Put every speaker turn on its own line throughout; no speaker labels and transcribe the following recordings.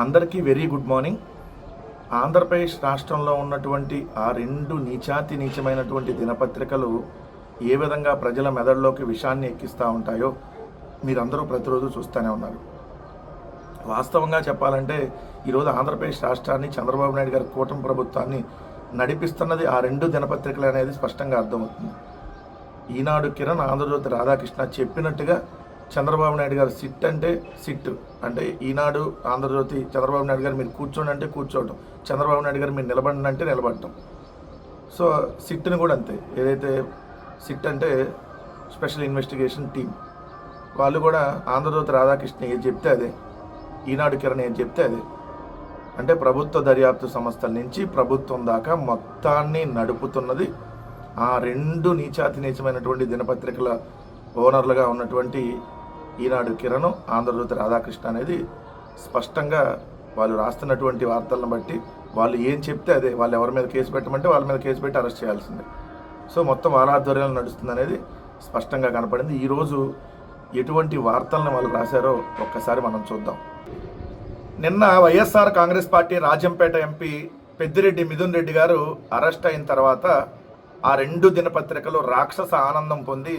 అందరికీ very good morning. Andhra Pradesh రాష్ట్రంలో ఉన్నటువంటి ఆ రెండు నీచాతి నీచమైనటువంటి దినపత్రికలు ఏ విధంగా ప్రజల మెదడులోకి విషాన్ని ఎక్కిస్తూ ఉంటాయో మీరందరూ ప్రతిరోజు చూస్తూనే ఉన్నారు. వాస్తవంగా చెప్పాలంటే ఈరోజు ఆంధ్రప్రదేశ్ రాష్ట్రాన్ని చంద్రబాబు నాయుడు గారి కూటమి ప్రభుత్వాన్ని నడిపిస్తున్నది ఆ రెండు దినపత్రికలు అనేది స్పష్టంగా అర్థమవుతుంది. ఈనాడు కిరణ్ ఆంధ్రజ్యోతి రాధాకృష్ణ చెప్పినట్టుగా చంద్రబాబు నాయుడు గారు సిట్ అంటే సిట్. అంటే ఈనాడు ఆంధ్రజ్యోతి చంద్రబాబు నాయుడు గారు మీరు కూర్చోండి అంటే కూర్చోవడం చంద్రబాబు నాయుడు గారు మీరు నిలబడండి అంటే నిలబడటం. సో సిట్ని కూడా అంతే. ఏదైతే సిట్ అంటే స్పెషల్ ఇన్వెస్టిగేషన్ టీం వాళ్ళు కూడా ఆంధ్రజ్యోతి రాధాకృష్ణ ఏది చెప్తే అదే. ఈనాడు కిరణ్ ఏది చెప్తే అదే. అంటే ప్రభుత్వ దర్యాప్తు సంస్థల నుంచి ప్రభుత్వం దాకా మొత్తాన్ని నడుపుతున్నది ఆ రెండు నీచాతి నీచమైనటువంటి దినపత్రికల ఓనర్లుగా ఉన్నటువంటి ఈనాడు కిరణ్ ఆంధ్రజ్యోతి రాధాకృష్ణ అనేది స్పష్టంగా వాళ్ళు రాస్తున్నటువంటి వార్తలను బట్టి వాళ్ళు ఏం చెప్తే అదే. వాళ్ళు ఎవరి మీద కేసు పెట్టమంటే వాళ్ళ మీద కేసు పెట్టి అరెస్ట్ చేయాల్సిందే. సో మొత్తం వాళ్ళ ఆధ్వర్యంలో నడుస్తుంది అనేది స్పష్టంగా కనపడింది. ఈరోజు ఎటువంటి వార్తలను వాళ్ళు రాశారో ఒక్కసారి మనం చూద్దాం. నిన్న YSR Congress party Rajampet MP Peddireddy Mithun Reddy గారు అరెస్ట్ అయిన తర్వాత ఆ రెండు దినపత్రికలు రాక్షస ఆనందం పొంది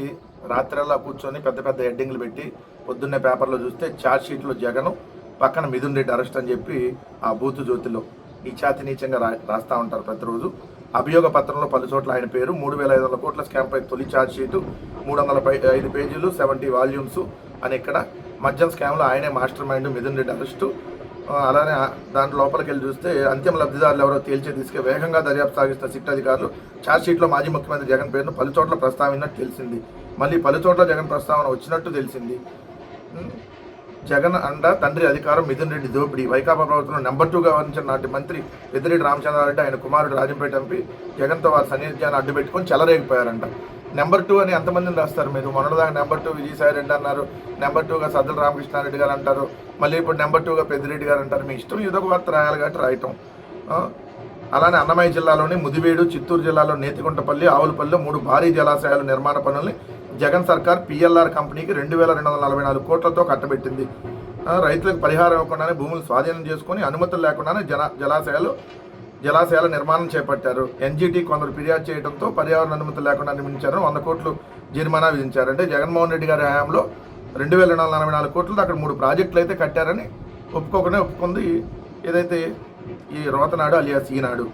రాత్రిలా కూర్చొని పెద్ద పెద్ద హెడ్డింగ్లు పెట్టి పొద్దున్నే పేపర్లో చూస్తే ఛార్జ్ షీట్లో జగను పక్కన మిథున్ రెడ్డి అరెస్ట్ అని చెప్పి ఆ బూతు జ్యోతిలో ఈ ఛాతి నీచంగా రా రాస్తూ ఉంటారు ప్రతిరోజు. అభియోగ పత్రంలో పలు చోట్ల ఆయన పేరు మూడు వేల ఐదు వందల కోట్ల స్కామ్పై తొలి ఛార్జ్ షీటు మూడు వందల పై ఐదు పేజీలు సెవెంటీ వాల్యూమ్స్ అని ఇక్కడ మధ్యం స్కామ్లో ఆయనే master mind Mithun Reddy arrest. అలానే దాని లోపలికి వెళ్ళి చూస్తే అంతిమ లబ్ధిదారులు ఎవరో తేల్చే తీసుకే వేగంగా దర్యాప్తు సాగిస్తున్న సిట్ అధికారులు ఛార్జ్షీట్లో మాజీ ముఖ్యమంత్రి జగన్ పేరును పలు చోట్ల ప్రస్తావినట్టు తెలిసింది. మళ్ళీ పలు చోట్ల జగన్ ప్రస్తావన వచ్చినట్టు తెలిసింది. జగన్ అండ తండ్రి అధికారం మిథున్ రెడ్డి దోపిడీ. వైకాపా ప్రభుత్వంలో నెంబర్ టూగా వహించిన నాటి మంత్రి పెద్దిరెడ్డి రామచంద్రారెడ్డి ఆయన కుమారుడు రాజంపేట ఎంపీ జగన్తో వారి సన్నిధ్యాన్ని అడ్డుపెట్టుకొని చెలరేగిపోయారంట. నెంబర్ టూ అని ఎంతమందిని రాస్తారు మీరు? మొన్నటిదాకా నెంబర్ టూ విజయసాయి రెడ్డి అన్నారు నెంబర్ టూగా సజ్జల రామకృష్ణారెడ్డి గారు అంటారు మళ్ళీ ఇప్పుడు నెంబర్ టూగా పెద్దిరెడ్డి గారు అంటారు. మీ ఇష్టం ఏదో ఒక వార్త రాయాలి కాబట్టి రాయటం. అలానే అన్నమయ్య జిల్లాలోని ముదివేడు చిత్తూరు జిల్లాలో నేతిగుంటపల్లి ఆవులపల్లిలో మూడు భారీ జలాశయాల నిర్మాణ పనుల్ని జగన్ సర్కార్ పిఎల్ఆర్ కంపెనీకి రెండు వేల రెండు వందల నలభై నాలుగు కోట్లతో కట్టబెట్టింది. రైతులకు పరిహారం ఇవ్వకుండానే భూములు స్వాధీనం చేసుకొని అనుమతులు లేకుండానే జల జలాశయాలు జలాశయాల నిర్మాణం చేపట్టారు. ఎన్జీటీ కొందరు ఫిర్యాదు చేయడంతో పర్యావరణ అనుమతి లేకుండా నిర్మించారు. వంద కోట్లు జరిమానా విధించారు. అంటే జగన్మోహన్ రెడ్డి గారి హయాంలో రెండు వేల రెండు వందల నలభై నాలుగు కోట్లు అక్కడ మూడు ప్రాజెక్టులు అయితే కట్టారని ఒప్పుకోకనే ఒప్పుకుంది ఏదైతే ఈ రోతనాడు అలియాస్ ఈనాడు.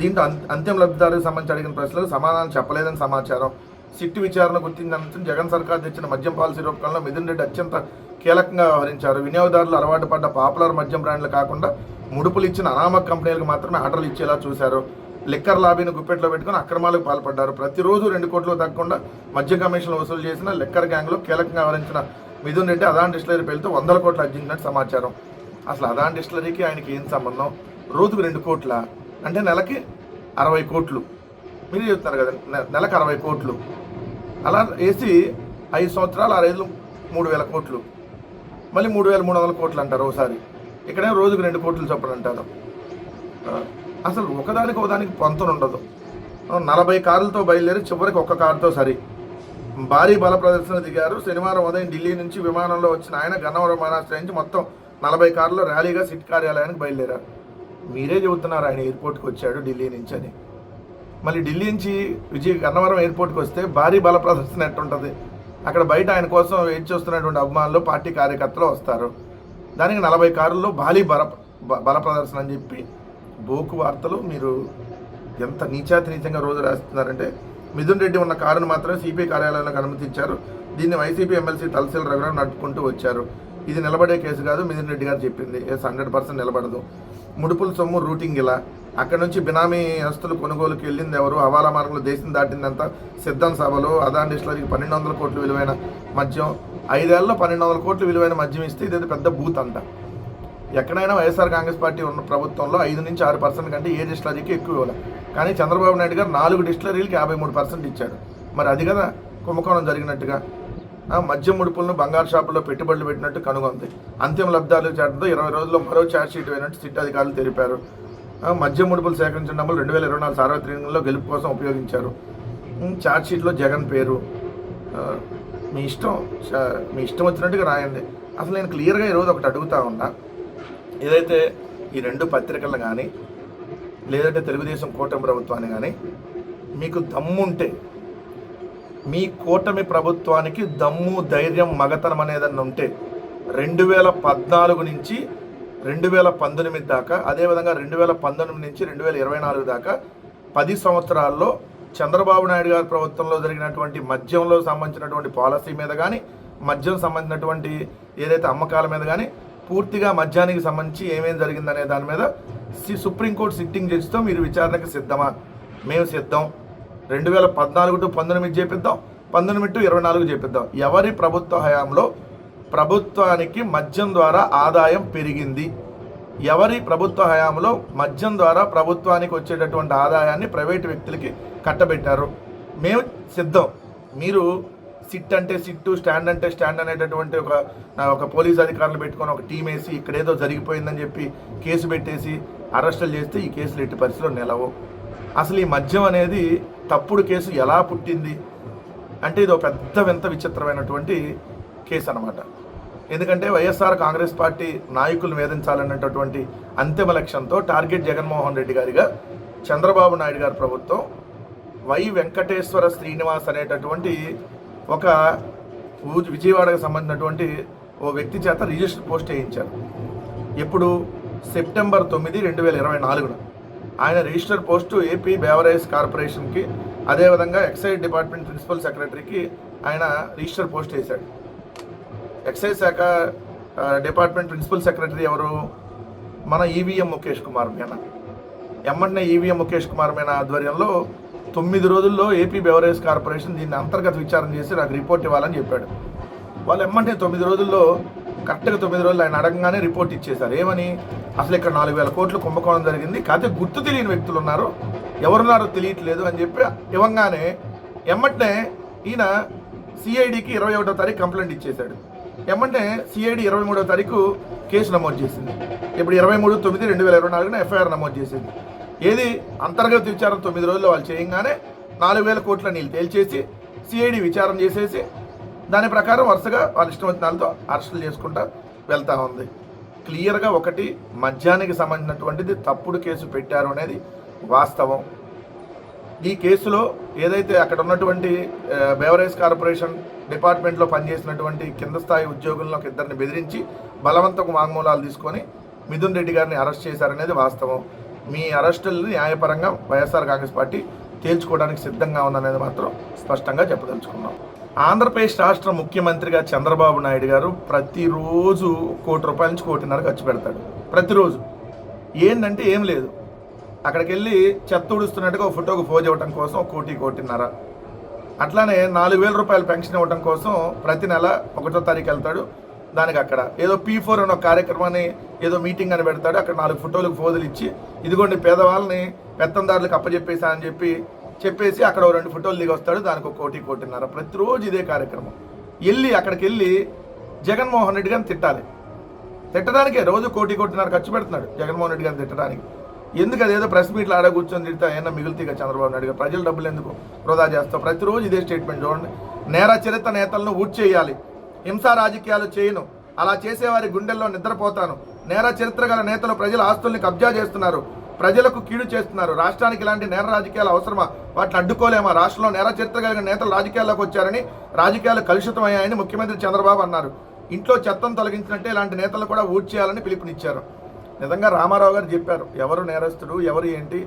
దీంతో అంత్యం అంతిమ లబ్ధిదారులకు సంబంధించి అడిగిన ప్రశ్నలకు సమాధానం చెప్పలేదని సమాచారం. సిట్టు విచారణ గుర్తించిన జగన్ సర్కార్ తెచ్చిన మద్యం పాలసీ రూపకంలో మిథున్ రెడ్డి అత్యంత కీలకంగా వ్యవహరించారు. వినియోగదారులు అలవాటు పడ్డ పాపులర్ మద్యం బ్రాండ్లు కాకుండా ముడుపులు ఇచ్చిన అనామక కంపెనీలకు మాత్రమే ఆర్డర్లు ఇచ్చేలా చూశారు. లిక్కర్ లాబీని గుప్పెట్లో పెట్టుకుని అక్రమాలకు పాల్పడ్డారు. ప్రతిరోజు రెండు కోట్లు తగ్గకుండా మద్య కమిషన్లు వసూలు చేసిన లిక్కర్ గ్యాంగ్లో కీలకంగా వ్యవహరించిన మిథున్ రెడ్డి అదాన్ డిస్టిలరీ పేరుతో వందల కోట్లు అర్జించినట్టు సమాచారం. అసలు అదాన్ డిస్టిలరీకి ఆయనకి ఏం సంబంధం? రోజుకు రెండు కోట్ల? అంటే నెలకి అరవై కోట్లు. మీరు చెప్తున్నారు కదా నెలకు అరవై కోట్లు. అలా వేసి ఐదు సంవత్సరాలు ఆరైదు మూడు వేల కోట్లు. మళ్ళీ మూడు వేల మూడు వందల కోట్లు అంటారు ఒకసారి ఇక్కడే రోజుకు రెండు కోట్లు చొప్పున అంటారు అసలు ఒకదానికి ఒకదానికి పొంతన ఉండదు. నలభై కార్లతో బయలుదేరి చివరికి ఒక్క కారుతో సరి. భారీ బల ప్రదర్శన దిగారు. శనివారం ఉదయం ఢిల్లీ నుంచి విమానంలో వచ్చిన ఆయన గన్నవరం విమానాశ్రయం నుంచి మొత్తం నలభై కార్లు ర్యాలీగా సిట్ కార్యాలయానికి బయలుదేరారు. మీరే చెబుతున్నారు ఆయన ఎయిర్పోర్ట్కి వచ్చాడు ఢిల్లీ నుంచి అని. మళ్ళీ ఢిల్లీ నుంచి విజయ గన్నవరం ఎయిర్పోర్ట్కి వస్తే భారీ బల ప్రదర్శన ఎట్టుంటుంది? అక్కడ బయట ఆయన కోసం వెయిట్ చేస్తున్నటువంటి అభిమానులు పార్టీ కార్యకర్తలు వస్తారు. దానికి నలభై కారుల్లో భారీ బల బ- బల ప్రదర్శన అని చెప్పి బోకు వార్తలు మీరు ఎంత నీచాతి నీచంగా రోజు రాస్తున్నారంటే మిథున్ రెడ్డి ఉన్న కారును మాత్రమే సిపిఐ కార్యాలయంలోకి అనుమతించారు. దీన్ని వైసీపీ ఎమ్మెల్సీ తలసిల్ రఘురావు నడుపుకుంటూ వచ్చారు. ఇది నిలబడే కేసు కాదు మిథున్ రెడ్డి గారు చెప్పింది. ఎస్ హండ్రెడ్ పర్సెంట్ నిలబడదు. ముడుపుల సొమ్ము రూటింగ్ ఇలా. అక్కడ నుంచి బినామీ ఆస్తులు కొనుగోలుకి వెళ్ళింది ఎవరు? హవాలా మార్గంలో దేశం దాటిందంతా సిద్ధం సభలో. అదాన్ డిస్టిలరీకి పన్నెండు వందల కోట్లు విలువైన మద్యం ఐదేళ్ళలో పన్నెండు వందల కోట్లు విలువైన మద్యం ఇస్తే ఇది పెద్ద బూత్ అంట. ఎక్కడైనా వైఎస్ఆర్ కాంగ్రెస్ పార్టీ ఉన్న ప్రభుత్వంలో ఐదు నుంచి ఆరు పర్సెంట్ కంటే ఏ డిస్టిలరీకి ఎక్కువ ఇవ్వాలి. కానీ చంద్రబాబు నాయుడు గారు నాలుగు డిస్టిలరీలకి యాభై మూడు పర్సెంట్ ఇచ్చాడు. మరి అది కదా కుంభకోణం జరిగినట్టుగా. మద్యం ముడుపులను బంగారు షాపుల్లో పెట్టుబడులు పెట్టినట్టు కనుగొంది. అంతిమ లబ్ధాలు చేరడంతో ఇరవై రోజుల్లో మరో ఛార్జ్షీట్ అయినట్టు సిట్ అధికారులు తెలిపారు. మద్యం ముడుపులు సేకరించిన డబ్బులు రెండు వేల ఇరవై నాలుగు సార్వత్రికంలో గెలుపు కోసం ఉపయోగించారు. ఛార్జ్షీట్లో జగన్ పేరు. మీ ఇష్టం మీ ఇష్టం వచ్చినట్టుగా రాయండి. అసలు నేను క్లియర్గా ఈరోజు ఒకటి అడుగుతా ఉన్నా. ఏదైతే ఈ రెండు పత్రికలను కానీ లేదంటే తెలుగుదేశం కూటమి ప్రభుత్వాన్ని కానీ మీకు దమ్ముంటే మీ కూటమి ప్రభుత్వానికి దమ్ము ధైర్యం మగతనం అనేదన్న ఉంటే రెండు వేల పద్నాలుగు నుంచి రెండు వేల పంతొమ్మిది దాకా అదేవిధంగా రెండు వేల పంతొమ్మిది నుంచి రెండు వేల ఇరవై నాలుగు దాకా పది సంవత్సరాల్లో చంద్రబాబు నాయుడు గారి ప్రభుత్వంలో జరిగినటువంటి మద్యంలో సంబంధించినటువంటి పాలసీ మీద కానీ మద్యం సంబంధించినటువంటి ఏదైతే అమ్మకాల మీద కానీ పూర్తిగా మద్యానికి సంబంధించి ఏమేం జరిగిందనే దాని మీద సి- సుప్రీంకోర్టు సిట్టింగ్ జడ్జితో మీరు విచారణకు సిద్ధమా? మేము సిద్ధం. రెండు వేల పద్నాలుగు టు పంతొమ్మిది చేపిద్దాం. పంతొమ్మిది టు ఇరవై నాలుగు చేపిద్దాం. ఎవరి ప్రభుత్వ హయాంలో ప్రభుత్వానికి మద్యం ద్వారా ఆదాయం పెరిగింది? ఎవరి ప్రభుత్వ హయాంలో మద్యం ద్వారా ప్రభుత్వానికి వచ్చేటటువంటి ఆదాయాన్ని ప్రైవేటు వ్యక్తులకి కట్టబెట్టారు? మేము సిద్ధం. మీరు సిట్ అంటే సిట్టు స్టాండ్ అంటే స్టాండ్ అనేటటువంటి ఒక ఒక పోలీస్ అధికారులు పెట్టుకొని ఒక టీం వేసి ఇక్కడేదో జరిగిపోయిందని చెప్పి కేసు పెట్టేసి అరెస్టులు చేస్తే ఈ కేసులు ఎట్టి పరిస్థితిలో నిలవు. అసలు ఈ మద్యం అనేది తప్పుడు కేసు ఎలా పుట్టింది? అంటే ఇది ఒక పెద్ద వింత విచిత్రమైనటువంటి కేసు అనమాట ఎందుకంటే వైఎస్ఆర్ కాంగ్రెస్ పార్టీ నాయకులు వేధించాలన్నటువంటి అంతిమ లక్ష్యంతో టార్గెట్ జగన్మోహన్ రెడ్డి గారిగా చంద్రబాబు నాయుడు గారి ప్రభుత్వం వై వెంకటేశ్వర శ్రీనివాస్ అనేటటువంటి ఒక విజయవాడకు సంబంధించినటువంటి ఓ వ్యక్తి చేత రిజిస్టర్ పోస్ట్ చేయించారు. ఇప్పుడు సెప్టెంబర్ తొమ్మిది రెండు వేల ఇరవై నాలుగున ఆయన రిజిస్టర్ పోస్టు ఏపీ బేవరేజ్ కార్పొరేషన్కి అదేవిధంగా ఎక్సైజ్ డిపార్ట్మెంట్ ప్రిన్సిపల్ సెక్రటరీకి ఆయన రిజిస్టర్ పోస్ట్ వేశాడు ఎక్సైజ్ శాఖ డిపార్ట్మెంట్ ప్రిన్సిపల్ సెక్రటరీ ఎవరు? మన ఈవీఎం ముఖేష్ కుమార్ మీనా. ఎమ్మటనే ఈవీఎం ముఖేష్ కుమార్ మీనా ఆధ్వర్యంలో తొమ్మిది రోజుల్లో ఏపీ బెవరేజ్ కార్పొరేషన్ దీన్ని అంతర్గత విచారణ చేసి నాకు రిపోర్ట్ ఇవ్వాలని చెప్పాడు. వాళ్ళు ఎమ్మంటే తొమ్మిది రోజుల్లో కరెక్ట్గా తొమ్మిది రోజులు ఆయన అడగగానే రిపోర్ట్ ఇచ్చేశారు. ఏమని? అసలు ఇక్కడ నాలుగు వేల కోట్లు కుంభకోణం జరిగింది. కాకపోతే గుర్తు తెలియని వ్యక్తులు ఉన్నారు. ఎవరున్నారో తెలియట్లేదు అని చెప్పి ఇవ్వగానే ఎమ్మటనే ఈయన సిఐడికి ఇరవై ఒకటో తారీఖు కంప్లైంట్ ఇచ్చేశాడు. ఏమంటే సిఐడి ఇరవై మూడో తారీఖు కేసు నమోదు చేసింది. ఇప్పుడు ఇరవై మూడు తొమ్మిది రెండు వేల ఇరవై నాలుగున ఎఫ్ఐఆర్ నమోదు చేసింది. ఏది అంతర్గత విచారణ తొమ్మిది రోజుల్లో వాళ్ళు చేయగానే నాలుగు వేల కోట్ల నీళ్ళు తేల్చేసి సిఐడి విచారణ చేసేసి దాని ప్రకారం వరుసగా వాళ్ళ ఇష్టం వచ్చినాలతో వాళ్ళతో అరెస్టులు చేసుకుంటా వెళ్తా ఉంది. క్లియర్గా ఒకటి మద్యానికి సంబంధించినటువంటిది తప్పుడు కేసు పెట్టారు అనేది వాస్తవం. ఈ కేసులో ఏదైతే అక్కడ ఉన్నటువంటి బెవరేజ్ కార్పొరేషన్ డిపార్ట్మెంట్లో పనిచేసినటువంటి కింద స్థాయి ఉద్యోగులను ఒక ఇద్దరిని బెదిరించి బలవంతపు వాంగ్మూలాలు తీసుకొని మిథున్ రెడ్డి గారిని అరెస్ట్ చేశారనేది వాస్తవం. మీ అరెస్టులను న్యాయపరంగా వైఎస్ఆర్ కాంగ్రెస్ పార్టీ తేల్చుకోవడానికి సిద్ధంగా ఉందనేది మాత్రం స్పష్టంగా చెప్పదలుచుకున్నాం. ఆంధ్రప్రదేశ్ రాష్ట్ర ముఖ్యమంత్రిగా చంద్రబాబు నాయుడు గారు ప్రతిరోజు కోటి రూపాయల నుంచి కోటిన్నర ఖర్చు పెడతాడు. ప్రతిరోజు. ఏంటంటే ఏం లేదు. అక్కడికి వెళ్ళి చెత్త ఉడుస్తున్నట్టుగా ఒక ఫోటోకు ఫోజ్ ఇవ్వడం కోసం కోటి కోటిన్నర. అట్లానే నాలుగు వేల రూపాయల పెన్షన్ ఇవ్వడం కోసం ప్రతి నెల ఒకటో తారీఖు వెళ్తాడు దానికి అక్కడ. ఏదో పీ ఫోర్ అనే కార్యక్రమాన్ని ఏదో మీటింగ్ అని పెడతాడు అక్కడ నాలుగు ఫోటోలకు ఫోజులు ఇచ్చి ఇదిగోండి పేదవాళ్ళని పెత్తందారులకు అప్పచెప్పేసా అని చెప్పి చెప్పేసి అక్కడ ఓ రెండు ఫోటోలు దిగి వస్తాడు దానికి ఒక కోటి కోటిన్నర. ప్రతిరోజు ఇదే కార్యక్రమం. వెళ్ళి అక్కడికి వెళ్ళి జగన్మోహన్ రెడ్డి గారిని తిట్టాలి. తిట్టడానికే రోజు కోటి కోటిన్నర ఖర్చు పెడుతున్నాడు జగన్మోహన్ రెడ్డి గారిని తిట్టడానికి. ఎందుకు అదేదో ప్రెస్ మీట్లు ఆడ కూర్చొని తిడితే అయినా మిగులుతీగా చంద్రబాబు నాయుడు గారు ప్రజల డబ్బులు ఎందుకు వృధా చేస్తావు? ప్రతిరోజు ఇదే స్టేట్మెంట్ చూడండి. నేర చరిత్ర నేతలను ఊట్ చేయాలి. హింసా రాజకీయాలు చేయను. అలా చేసేవారి గుండెల్లో నిద్రపోతాను. నేర చరిత్ర గల నేతలు ప్రజల ఆస్తుల్ని కబ్జా చేస్తున్నారు. ప్రజలకు కీడు చేస్తున్నారు. రాష్ట్రానికి ఇలాంటి నేర రాజకీయాలు అవసరమా? వాటిని అడ్డుకోలేమా? రాష్ట్రంలో నేర చరిత్ర కలిగిన నేతలు రాజకీయాల్లోకి వచ్చారని రాజకీయాలు కలుషితమయ్యాయని ముఖ్యమంత్రి చంద్రబాబు అన్నారు. ఇంట్లో చెత్తను తొలగించినట్టే ఇలాంటి నేతలు కూడా ఊడ్ చేయాలని పిలుపునిచ్చారు. నిజంగా రామారావు గారు చెప్పారు ఎవరు నేరస్తుడు ఎవరు ఏంటి?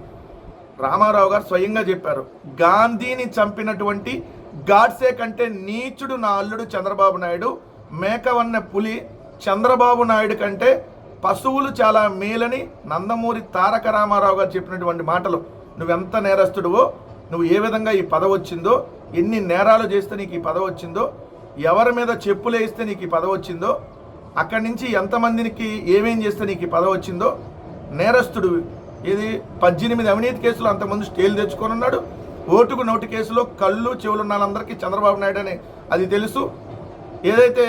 రామారావు గారు స్వయంగా చెప్పారు గాంధీని చంపినటువంటి గాడ్సే కంటే నీచుడు నా అల్లుడు చంద్రబాబు నాయుడు మేకవన్న పులి చంద్రబాబు నాయుడు కంటే పశువులు చాలా మేలని నందమూరి తారక రామారావు గారు చెప్పినటువంటి మాటలు. నువ్వెంత నేరస్తుడువో నువ్వు ఏ విధంగా ఈ పదవి వచ్చిందో ఎన్ని నేరాలు చేస్తే నీకు ఈ పదవి వచ్చిందో ఎవరి మీద చెప్పులేస్తే నీకు ఈ పదవి వచ్చిందో అక్కడి నుంచి ఎంతమందికి ఏమేం చేస్తే నీకు పదవి వచ్చిందో నేరస్తుడు ఇది పద్దెనిమిది అవినీతి కేసులు అంతకుముందు స్టేలు తెచ్చుకొని ఉన్నాడు. ఓటుకు నోటు కేసులో కళ్ళు చెవులు ఉన్న వాళ్ళందరికీ చంద్రబాబు నాయుడు అని అది తెలుసు. ఏదైతే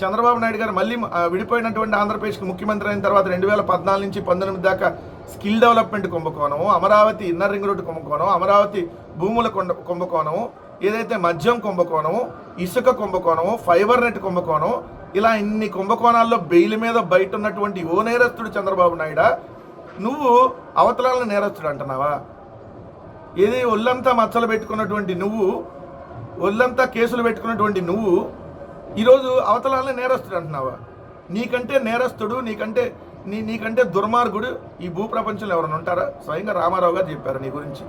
చంద్రబాబు నాయుడు గారు మళ్ళీ విడిపోయినటువంటి ఆంధ్రప్రదేశ్కి ముఖ్యమంత్రి అయిన తర్వాత రెండు వేల పద్నాలుగు నుంచి పంతొమ్మిది దాకా స్కిల్ డెవలప్మెంట్ కుంభకోణం అమరావతి ఇన్నర్ రింగ్ రోడ్డు కుంభకోణం అమరావతి భూముల కొండ కుంభకోణం ఏదైతే మద్యం కుంభకోణము ఇసుక కుంభకోణము ఫైబర్ నెట్ కుంభకోణం ఇలా ఇన్ని కుంభకోణాల్లో బెయిల్ మీద బయట ఉన్నటువంటి ఓ నేరస్తుడు చంద్రబాబు నాయుడా నువ్వు అవతలాలను నేరస్తుడు అంటున్నావా? ఏది ఒళ్ళంతా మచ్చలు పెట్టుకున్నటువంటి నువ్వు ఒళ్ళంతా కేసులు పెట్టుకున్నటువంటి నువ్వు ఈరోజు అవతలాలని నేరస్తుడు అంటున్నావా? నీకంటే నేరస్తుడు నీకంటే నీ నీకంటే దుర్మార్గుడు ఈ భూప్రపంచంలో ఎవరైనా ఉంటారా? స్వయంగా రామారావు గారు చెప్పారు నీ గురించి.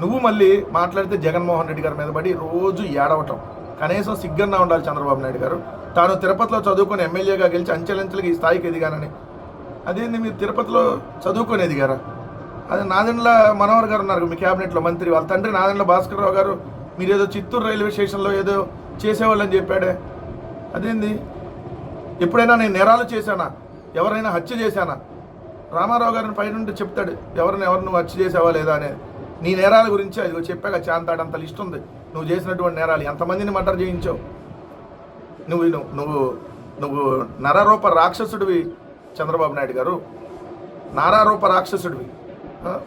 నువ్వు మళ్ళీ మాట్లాడితే జగన్మోహన్ రెడ్డి గారి మీద పడి రోజు ఏడవటం. కనీసం సిగ్గన్నా ఉండాలి చంద్రబాబు నాయుడు గారు. తాను తిరుపతిలో చదువుకుని ఎమ్మెల్యేగా గెలిచి అంచెలంచెలకి ఈ స్థాయికి ఎదిగానని. అదేంది మీరు తిరుపతిలో చదువుకొని ఎదిగారా? అదే నాదెండ్ల మనోహర్ గారు ఉన్నారు మీ క్యాబినెట్లో మంత్రి. వాళ్ళ తండ్రి నాదెండ్ల భాస్కర్ రావు గారు మీరు ఏదో చిత్తూరు రైల్వే స్టేషన్లో ఏదో చేసేవాళ్ళని చెప్పాడే. అదేంది? ఎప్పుడైనా నేను నేరాలు చేశానా? ఎవరైనా హత్య చేశానా? రామారావు గారిని పైనుండి చెప్తాడు ఎవరిని ఎవరు నువ్వు హత్య చేసావా లేదా అనేది నీ నేరాల గురించి అది చెప్పాక చాంతాడంత లిస్ట్ ఉంది. నువ్వు చేసినటువంటి నేరాలు ఎంతమందిని మర్డర్ చేయించావు? నువ్వు నువ్వు నువ్వు నువ్వు రాక్షసుడివి చంద్రబాబు నాయుడు గారు. నారారూప రాక్షసుడివి. ఆ?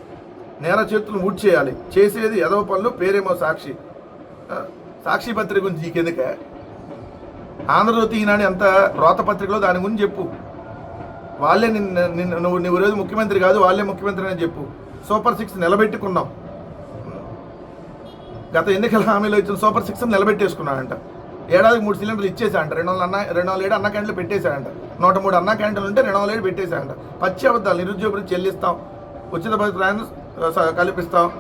నేర చేతులు ఊడ్ చేయాలి. చేసేది ఎదవ పనులు పేరేమో సాక్షి. సాక్షి పత్రిక గురించి నీకెందుక? ఆంధ్రజ్యోతి ఈనాడు ఎంత రోత పత్రికలో దాని గురించి చెప్పు. వాళ్ళే నిన్న నువ్వు నువ్వు రోజు ముఖ్యమంత్రి కాదు వాళ్ళే ముఖ్యమంత్రి అని చెప్పు. సూపర్ సిక్స్ నిలబెట్టుకున్నాం. గత ఎన్నికల హామీలో ఇచ్చిన సూపర్ సిక్స్ నిలబెట్టేసుకున్నాడంట. ఏడాదికి మూడు సిలిండర్లు ఇచ్చేసాడంట రెండు వందల అన్న రెండు వందల ఏడు అన్న క్యాంటీన్లు పెట్టేశాడంట. నూట మూడు అన్న క్యాంటీన్లు ఉంటే రెండు వందల ఏడు పెట్టేశాడంట. పచ్చి అబద్ధాలు నిరుద్యోగులు చెల్లిస్తాం ఉచిత ప్రయాణం స- కల్పిస్తాం.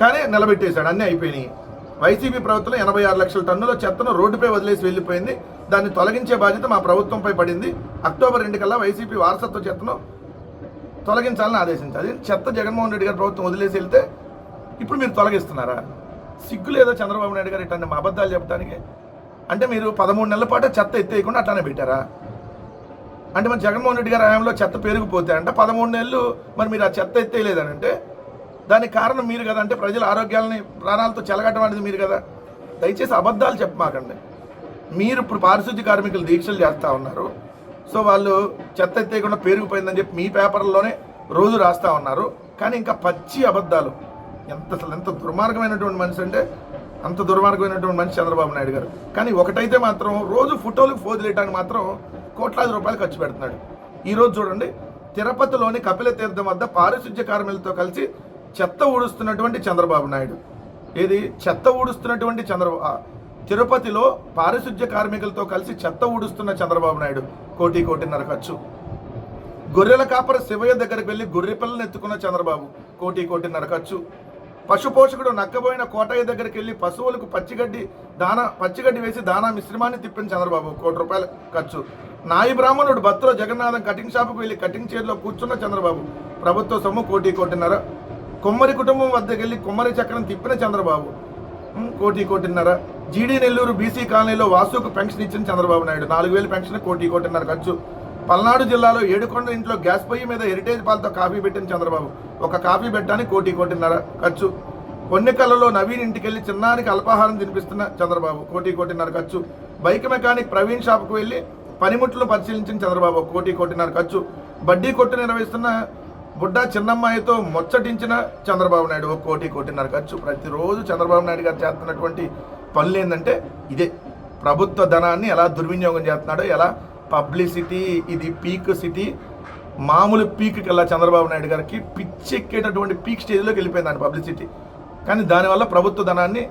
కానీ నిలబెట్టేశాడు. అన్నీ అయిపోయినాయి. వైసీపీ ప్రభుత్వం ఎనభై ఆరు లక్షల టన్నుల చెత్తను రోడ్డుపై వదిలేసి వెళ్ళిపోయింది. దాన్ని తొలగించే బాధ్యత మా ప్రభుత్వంపై పడింది. అక్టోబర్ రెండు కల్లా వైసీపీ వారసత్వ చెత్తను తొలగించాలని ఆదేశించాలి చెత్త జగన్మోహన్ రెడ్డి గారి ప్రభుత్వం వదిలేసి వెళ్తే ఇప్పుడు మీరు తొలగిస్తున్నారా? సిగ్గు లేదా చంద్రబాబు నాయుడు గారు ఇట్లాంటి మా అబద్ధాలు చెప్పడానికి అంటే మీరు పదమూడు నెలల పాటు చెత్త ఎత్తేయకుండా అట్లానే పెట్టారా? అంటే మరి జగన్మోహన్ రెడ్డి గారి హయాంలో చెత్త పెరిగిపోతే అంటే పదమూడు నెలలు మరి మీరు ఆ చెత్త ఎత్తేయలేదని అంటే దానికి కారణం మీరు కదా. అంటే ప్రజల ఆరోగ్యాలని ప్రాణాలతో చెలగటం అనేది మీరు కదా. దయచేసి అబద్ధాలు చెప్పమాకండి మీరు ఇప్పుడు పారిశుద్ధ్య కార్మికులు దీక్షలు చేస్తూ ఉన్నారు. సో వాళ్ళు చెత్త ఎత్తేయకుండా పెరిగిపోయిందని చెప్పి మీ పేపర్లోనే రోజు రాస్తూ ఉన్నారు. కానీ ఇంకా పచ్చి అబద్ధాలు. ఎంత అసలు ఎంత దుర్మార్గమైనటువంటి మనిషి అంటే అంత దుర్మార్గమైనటువంటి మనిషి చంద్రబాబు నాయుడు గారు. కానీ ఒకటైతే మాత్రం రోజు ఫోటోలకు ఫోజులేయడానికి మాత్రం కోట్లాది రూపాయలు ఖర్చు పెడుతున్నాడు. ఈరోజు చూడండి తిరుపతిలోని కపిల తీర్థం వద్ద పారిశుద్ధ్య కార్మికులతో కలిసి చెత్త ఊడుస్తున్నటువంటి చంద్రబాబు నాయుడు. ఏది? చెత్త ఊడుస్తున్నటువంటి చంద్రబాబు తిరుపతిలో పారిశుద్ధ్య కార్మికులతో కలిసి చెత్త ఊడుస్తున్న చంద్రబాబు నాయుడు. కోటి కోటిన్నర ఖర్చు. గొర్రెల కాపర శివయ్య దగ్గరికి వెళ్ళి గొర్రె పిల్లలు ఎత్తుకున్న చంద్రబాబు. కోటి కోటిన్నర ఖర్చు. పశుపోషకుడు నక్కబోయిన కోటయ్య దగ్గరికి వెళ్ళి పశువులకు పచ్చిగడ్డి దానా పచ్చిగడ్డి వేసి దానా మిశ్రమాన్ని తిప్పిన చంద్రబాబు. కోటి రూపాయల ఖర్చు. నాయి బ్రాహ్మణుడు భక్తుల జగన్నాథం కటింగ్ షాపుకు వెళ్ళి కటింగ్ చైర్లో కూర్చున్న చంద్రబాబు. ప్రభుత్వ సొమ్ము కోటి కోటిన్నర. కుమ్మరి కుటుంబం వద్దకు వెళ్ళి కుమ్మరి చక్రం తిప్పిన చంద్రబాబు. కోటి కోటిన్నర. జీడీ నెల్లూరు బీసీ కాలనీలో వాసుకు పెన్షన్ ఇచ్చిన చంద్రబాబు నాయుడు. నాలుగు వేలు పెన్షన్ కోటి కోటిన్నర ఖర్చు. పల్నాడు జిల్లాలో ఏడుకొండ ఇంట్లో గ్యాస్ పొయ్యి మీద హెరిటేజ్ పాలతో కాఫీ పెట్టిన చంద్రబాబు. ఒక కాఫీ పెట్టడానికి కోటి కోటిన్నర ఖర్చు. కొన్నికల్లలో నవీన్ ఇంటికెళ్ళి చిన్నానికి అల్పాహారం తినిపిస్తున్న చంద్రబాబు. కోటి కోటిన్నర ఖర్చు. బైక్ మెకానిక్ ప్రవీణ్ షాప్కు వెళ్ళి పనిముట్లు పరిశీలించిన చంద్రబాబు. కోటి కోటిన్నర ఖర్చు. బడ్డీ కొట్టు నిర్వహిస్తున్న బుడ్డ చిన్నమ్మాయితో ముచ్చటించిన చంద్రబాబు నాయుడు. ఒక కోటి కోటిన్నర ఖర్చు. ప్రతిరోజు చంద్రబాబు నాయుడు గారు చేస్తున్నటువంటి పనులు ఏంటంటే ఇదే. ప్రభుత్వ ధనాన్ని ఎలా దుర్వినియోగం చేస్తున్నాడో ఎలా పబ్లిసిటీ ఇది పీక్ సిటీ. మామూలు పీక్కి వెళ్ళా చంద్రబాబు నాయుడు గారికి పిచ్చెక్కేటటువంటి పీక్ స్టేజ్లోకి వెళ్ళిపోయింది పబ్లిసిటీ. కానీ దానివల్ల ప్రభుత్వ ధనాన్ని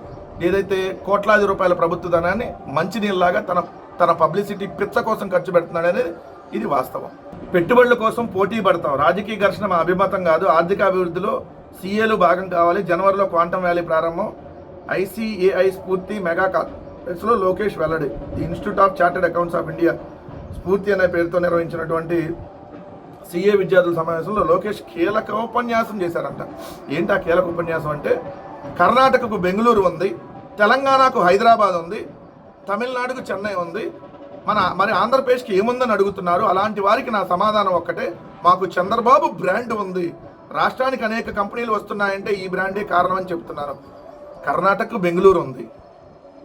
ఏదైతే కోట్లాది రూపాయల ప్రభుత్వ ధనాన్ని మంచినీళ్ళలాగా తన తన పబ్లిసిటీ పిచ్చ కోసం ఖర్చు పెడుతున్నాడు అనేది ఇది వాస్తవం. పెట్టుబడుల కోసం పోటీ పడతాం. రాజకీయ ఘర్షణ మా అభిమతం కాదు. ఆర్థిక అభివృద్ధిలో సీఏలు భాగం కావాలి. జనవరిలో క్వాంటమ్ వ్యాలీ ప్రారంభం. ఐసీఏఐ స్ఫూర్తి మెగా కాన్ఫరెన్స్లో లోకేష్ వెల్లడి. The institute of chartered accounts of India. స్ఫూర్తి అనే పేరుతో నిర్వహించినటువంటి సిఏ విద్యార్థుల సమావేశంలో లోకేష్ కీలక ఉపన్యాసం చేశారంట. ఏంటి ఆ కీలక ఉపన్యాసం అంటే కర్ణాటకకు బెంగళూరు ఉంది తెలంగాణకు హైదరాబాద్ ఉంది తమిళనాడుకు చెన్నై ఉంది మన మరి ఆంధ్రప్రదేశ్కి ఏముందని అడుగుతున్నారు అలాంటి వారికి నా సమాధానం ఒక్కటే మాకు చంద్రబాబు బ్రాండ్ ఉంది రాష్ట్రానికి అనేక కంపెనీలు వస్తున్నాయంటే ఈ బ్రాండే కారణం అని చెప్తున్నారు. కర్ణాటకకు బెంగళూరు ఉంది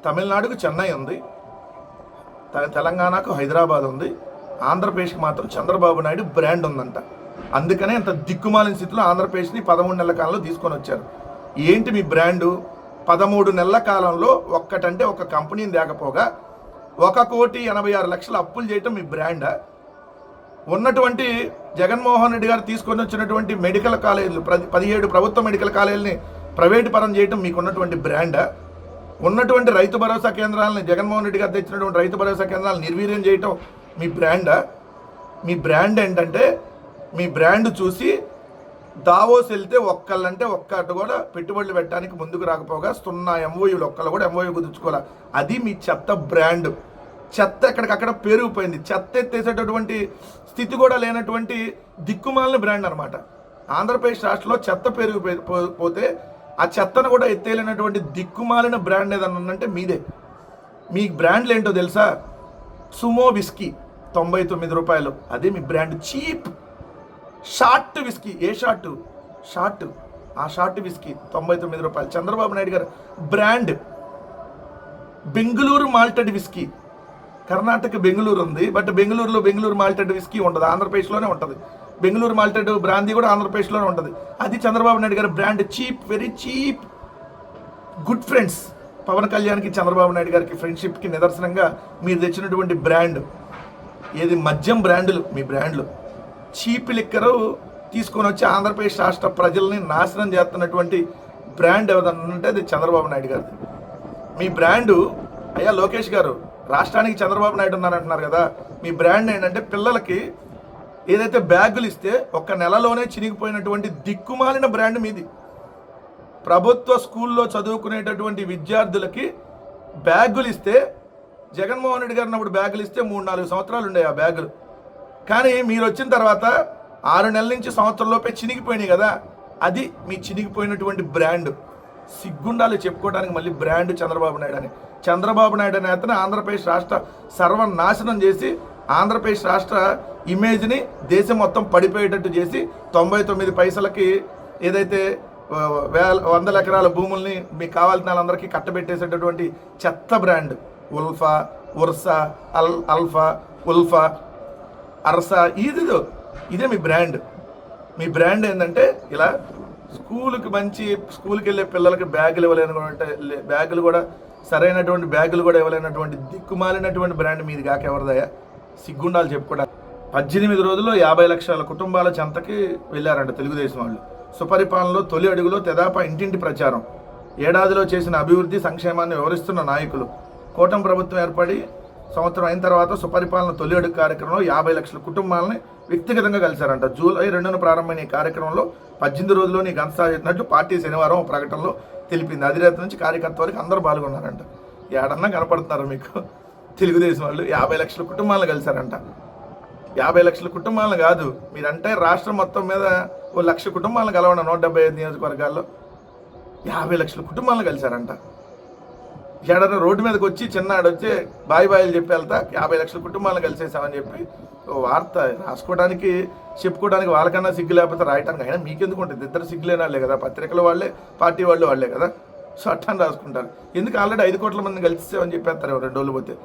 తమిళనాడుకు చెన్నై ఉంది తెలంగాణకు హైదరాబాద్ ఉంది. ఆంధ్రప్రదేశ్కి మాత్రం చంద్రబాబు నాయుడు బ్రాండ్ ఉందంట. అందుకనే అంత దిక్కుమాలిన స్థితిలో ఆంధ్రప్రదేశ్ని పదమూడు నెలల కాలంలో తీసుకొని వచ్చారు. ఏంటి మీ బ్రాండు? పదమూడు నెలల కాలంలో ఒక్కటంటే ఒక కంపెనీని లేకపోగా ఒక కోటి ఎనభై ఆరు లక్షల అప్పులు చేయటం మీ బ్రాండా? ఉన్నటువంటి జగన్మోహన్ రెడ్డి గారు తీసుకొని వచ్చినటువంటి మెడికల్ కాలేజీలు ప్రతి పదిహేడు ప్రభుత్వ మెడికల్ కాలేజీని ప్రైవేటు పరం చేయటం మీకు ఉన్నటువంటి బ్రాండా? ఉన్నటువంటి రైతు భరోసా కేంద్రాలని జగన్మోహన్ రెడ్డి గారు తెచ్చినటువంటి రైతు భరోసా కేంద్రాలను నిర్వీర్యం చేయటం మీ బ్రాండా మీ బ్రాండ్ ఏంటంటే మీ బ్రాండ్ చూసి దావోస్ వెళ్తే ఒక్కళ్ళంటే ఒక్కటి కూడా పెట్టుబడులు పెట్టడానికి ముందుకు రాకపోగా సున్నా ఎంఓయూలు ఒక్కళ్ళు కూడా ఎంఓయూ కుదుర్చుకోవాలి? అది మీ చెత్త బ్రాండ్ చెత్త ఎక్కడికక్కడ పెరిగిపోయింది చెత్త ఎత్తేసేటటువంటి స్థితి కూడా లేనటువంటి దిక్కుమాలిన బ్రాండ్ అనమాట ఆంధ్రప్రదేశ్ రాష్ట్రంలో చెత్త పెరిగిపోతే ఆ చెత్తను కూడా ఎత్తేయలేనటువంటి దిక్కుమాలిన బ్రాండ్ ఏదన్నా ఉందంటే మీదే. మీ బ్రాండ్లు ఏంటో తెలుసా? సుమో విస్కీ తొంభై తొమ్మిది రూపాయలు. అదే మీ బ్రాండ్ చీప్. Short whisky. ఏ షార్ట్? షార్ట్. ఆ షార్ట్ విస్కీ తొంభై తొమ్మిది రూపాయలు. చంద్రబాబు నాయుడు గారు brand. Bengaluru malted whisky. Karnataka Bengaluru ఉంది బట్ బెంగళూరులో బెంగళూరు మాల్టెడ్ విస్కీ ఉండదు. ఆంధ్రప్రదేశ్లోనే ఉంటుంది. బెంగళూరు మాల్టెడ్ బ్రాందీ కూడా ఆంధ్రప్రదేశ్లోనే ఉంటుంది. అది చంద్రబాబు నాయుడు గారి brand. Cheap very cheap good friends. Pawan కళ్యాణ్కి చంద్రబాబు నాయుడు గారికి ఫ్రెండ్షిప్కి నిదర్శనంగా మీరు తెచ్చినటువంటి బ్రాండ్. ఏది? మద్యం బ్రాండ్లు మీ బ్రాండ్లు. చీప్ లిక్కరు తీసుకొని వచ్చి ఆంధ్రప్రదేశ్ రాష్ట్ర ప్రజల్ని నాశనం చేస్తున్నటువంటి బ్రాండ్ ఏదన్నంటే అది చంద్రబాబు నాయుడు గారిది. మీ బ్రాండు అయ్యా లోకేష్ గారు రాష్ట్రానికి చంద్రబాబు నాయుడు ఉన్నారంటున్నారు కదా. మీ బ్రాండ్ ఏంటంటే పిల్లలకి ఏదైతే బ్యాగులు ఇస్తే ఒక్క నెలలోనే చినిగిపోయినటువంటి దిక్కుమాలిన బ్రాండ్ మీది. ప్రభుత్వ స్కూల్లో చదువుకునేటటువంటి విద్యార్థులకి బ్యాగులు ఇస్తే జగన్మోహన్ రెడ్డి గారు అప్పుడు బ్యాగులు ఇస్తే మూడు నాలుగు సంవత్సరాలు ఉండే ఆ బ్యాగులు. కానీ మీరు వచ్చిన తర్వాత ఆరు నెలల నుంచి సంవత్సరంలోపే చినిగిపోయినాయి కదా. అది మీ చినిగిపోయినటువంటి బ్రాండ్. సిగ్గుండాలి చెప్పుకోవడానికి మళ్ళీ బ్రాండ్ చంద్రబాబు నాయుడు అని. చంద్రబాబు నాయుడు అనే అతను ఆంధ్రప్రదేశ్ రాష్ట్ర సర్వనాశనం చేసి ఆంధ్రప్రదేశ్ రాష్ట్ర ఇమేజ్ని దేశం మొత్తం పడిపోయేటట్టు చేసి తొంభై తొమ్మిది పైసలకి ఏదైతే వేల వందల ఎకరాల భూముల్ని మీకు కావాల్సిన వాళ్ళందరికీ కట్టబెట్టేసేటటువంటి చెత్త బ్రాండ్. ఉల్ఫా ఉర్సా అల్ అల్ఫా ఉల్ఫా అర్సా ఇది ఇదే. మీ బ్రాండ్. మీ బ్రాండ్ ఏంటంటే ఇలా స్కూల్కి మంచి స్కూల్కి వెళ్ళే పిల్లలకి బ్యాగులు ఇవ్వలేనటువంటి బ్యాగులు కూడా సరైనటువంటి బ్యాగులు కూడా ఇవ్వలేనటువంటి దిక్కుమాలినటువంటి బ్రాండ్ మీది కాక ఎవరిదయ్యా? సిగ్గుండాలు చెప్పుకోవడానికి. పద్దెనిమిది రోజుల్లో యాభై లక్షల కుటుంబాల చెంతకి వెళ్ళారంట తెలుగుదేశం వాళ్ళు. సుపరిపాలనలో తొలి అడుగులో తెదాప ఇంటింటి ప్రచారం. ఏడాదిలో చేసిన అభివృద్ధి సంక్షేమాన్ని వివరిస్తున్న నాయకులు. కూటమి ప్రభుత్వం ఏర్పడి సంవత్సరం అయిన తర్వాత సుపరిపాలన తొలి అడుగు కార్యక్రమంలో యాభై లక్షల కుటుంబాలని వ్యక్తిగతంగా కలిశారంట. జూలై రెండున ప్రారంభమైన ఈ కార్యక్రమంలో పద్దెనిమిది రోజుల్లోని ఘనత సాధించినట్టు పార్టీ శనివారం ప్రకటనలో తెలిపింది. అధినేత నుంచి కార్యకర్త వరకు అందరూ పాల్గొన్నారంట. ఏడన్నా కనపడుతున్నారు మీకు? తెలుగుదేశం వాళ్ళు యాభై లక్షల కుటుంబాలను కలిశారంట. యాభై లక్షల కుటుంబాలను కాదు. మీరంటే రాష్ట్రం మొత్తం మీద ఓ లక్ష కుటుంబాలను కలవండి నూట డెబ్బై ఐదు నియోజకవర్గాల్లో. యాభై లక్షల కుటుంబాలను కలిశారంట. ఎడన రోడ్డు మీదకి వచ్చి చిన్నాడు వచ్చి బాయ్ బాయిలు చెప్పి వెళ్తా యాభై లక్షల కుటుంబాలను కలిసేసామని చెప్పి ఓ వార్త రాసుకోవడానికి చెప్పుకోవడానికి వాళ్ళకన్నా సిగ్గు లేకపోతే రాయటానికి అయినా మీకెందుకు ఉంటుంది? ఇద్దరు సిగ్గులేని వాళ్ళే కదా పత్రికల వాళ్ళే పార్టీ వాళ్ళు వాళ్ళే కదా. సో అట్టాన్ని రాసుకుంటారు. ఎందుకు ఆల్రెడీ ఐదు కోట్ల మంది కలిసేసామని చెప్పేస్తారు రెండు రోజులు పోతే.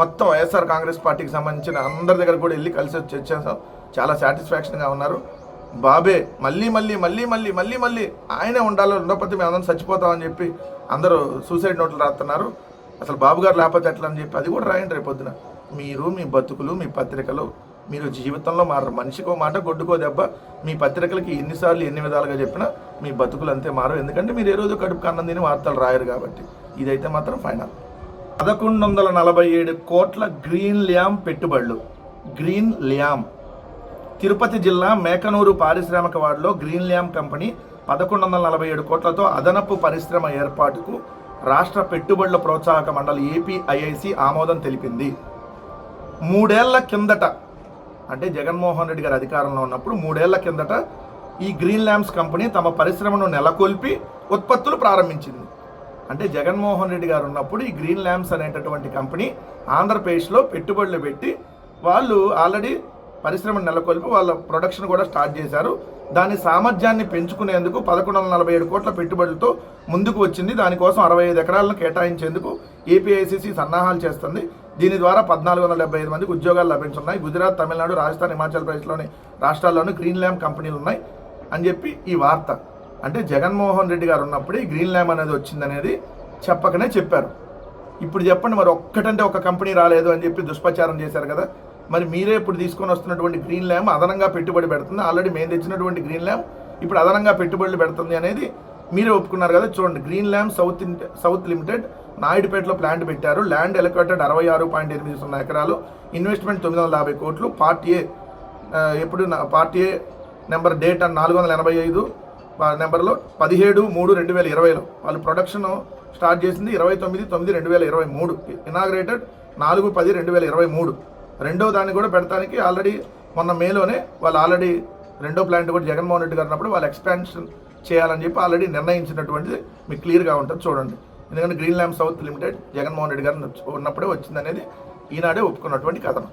మొత్తం వైఎస్ఆర్ కాంగ్రెస్ పార్టీకి సంబంధించిన అందరి దగ్గర కూడా వెళ్ళి కలిసి వచ్చి వచ్చేసాం చాలా సాటిస్ఫాక్షన్గా ఉన్నారు. బాబే మళ్ళీ మళ్ళీ మళ్ళీ మళ్ళీ మళ్ళీ మళ్ళీ ఆయనే ఉండాలి ఉండకపోతే మేము అందరం చచ్చిపోతామని చెప్పి అందరూ సూసైడ్ నోట్లు రాస్తున్నారు. అసలు బాబు గారు లేకపోతే ఎట్లా అని చెప్పి అది కూడా రాయండి రేపొద్దున మీరు మీ బతుకులు మీ పత్రికలు మీరు జీవితంలో మారరు మనిషికో మాట గొడ్డుకో దెబ్బ మీ పత్రికలకి ఎన్నిసార్లు ఎన్ని విధాలుగా చెప్పినా మీ బతుకులు అంతే మారు ఎందుకంటే మీరు ఏ రోజు కడుపు కన్నం తిని వార్తలు రాయరు కాబట్టి. ఇదైతే మాత్రం ఫైనల్. పదకొండు వందల నలభై ఏడు కోట్ల గ్రీన్ ల్యామ్ పెట్టుబడులు. గ్రీన్ ల్యామ్. తిరుపతి జిల్లా మేకనూరు పారిశ్రామిక వార్డులో గ్రీన్ ల్యామ్ కంపెనీ పదకొండు వందల నలభై ఏడు కోట్లతో అదనపు పరిశ్రమ ఏర్పాటుకు రాష్ట్ర పెట్టుబడుల ప్రోత్సాహక మండలి ఏపీఐఐసి ఆమోదం తెలిపింది. మూడేళ్ళ కిందట అంటే జగన్మోహన్ రెడ్డి గారు అధికారంలో ఉన్నప్పుడు మూడేళ్ళ కిందట ఈ గ్రీన్ ల్యాంప్స్ కంపెనీ తమ పరిశ్రమను నెలకొల్పి ఉత్పత్తులు ప్రారంభించింది. అంటే జగన్మోహన్ రెడ్డి గారు ఉన్నప్పుడు ఈ గ్రీన్ ల్యాంప్స్ అనేటటువంటి కంపెనీ ఆంధ్రప్రదేశ్లో పెట్టుబడులు పెట్టి వాళ్ళు ఆల్రెడీ పరిశ్రమను నెలకొల్పి వాళ్ళ ప్రొడక్షన్ కూడా స్టార్ట్ చేశారు. దాని సామర్థ్యాన్ని పెంచుకునేందుకు పదకొండు వందల నలభై ఏడు కోట్ల పెట్టుబడులతో ముందుకు వచ్చింది. దానికోసం అరవై ఐదు ఎకరాలను కేటాయించేందుకు ఏపీఐసిసి సన్నాహాలు చేస్తుంది. దీని ద్వారా పద్నాలుగు వందల డెబ్బై ఐదు మందికి ఉద్యోగాలు లభించున్నాయి. గుజరాత్ తమిళనాడు రాజస్థాన్ హిమాచల్ ప్రదేశ్లోని రాష్ట్రాల్లోని గ్రీన్ ల్యాంప్ కంపెనీలు ఉన్నాయి అని చెప్పి ఈ వార్త. అంటే జగన్మోహన్ రెడ్డి గారు ఉన్నప్పుడు ఈ గ్రీన్ ల్యాబ్ అనేది వచ్చిందనేది చెప్పకనే చెప్పారు. ఇప్పుడు చెప్పండి మరి ఒక్కటంటే ఒక కంపెనీ రాలేదు అని చెప్పి దుష్ప్రచారం చేశారు కదా. మరి మీరే ఇప్పుడు తీసుకొని వస్తున్నటువంటి గ్రీన్ ల్యాబ్ అదనంగా పెట్టుబడి పెడుతుంది. ఆల్రెడీ మేము తెచ్చినటువంటి గ్రీన్ ల్యాబ్ ఇప్పుడు అదనంగా పెట్టుబడులు పెడుతుంది అనేది మీరే ఒప్పుకున్నారు కదా. చూడండి green lamp south south limited నాయుడుపేటలో plant పెట్టారు. ల్యాండ్ ఎలక్వేటెడ్ అరవై ఆరు పాయింట్ ఎనిమిది సున్నా ఎకరాలు. ఇన్వెస్ట్మెంట్ తొమ్మిది వందల యాభై కోట్లు. పార్ట్ ఏ ఎప్పుడు నా- పార్ట్ ఏ నెంబర్ డేట్ నాలుగు వందల ఎనభై ఐదు. నెంబర్లో పదిహేడు మూడు రెండు వేల ఇరవైలో. వాళ్ళు ప్రొడక్షన్ స్టార్ట్ చేసింది ఇరవై తొమ్మిది తొమ్మిది రెండు వేల ఇరవై మూడు. ఇనాగ్రేటెడ్ నాలుగు పది రెండు వేల ఇరవై మూడు. రెండో దాన్ని కూడా పెడతానికి ఆల్రెడీ మొన్న మేలోనే వాళ్ళు ఆల్రెడీ రెండో ప్లాంట్ కూడా జగన్మోహన్ రెడ్డి గారు ఉన్నప్పుడు వాళ్ళు ఎక్స్పాన్షన్ చేయాలని చెప్పి ఆల్రెడీ నిర్ణయించినటువంటిది మీకు క్లియర్గా ఉంటుంది చూడండి. ఎందుకంటే green land south limited Jaganmohan Reddy గారు ఉన్నప్పుడే వచ్చిందనేది ఈనాడే ఒప్పుకున్నటువంటి కథనం.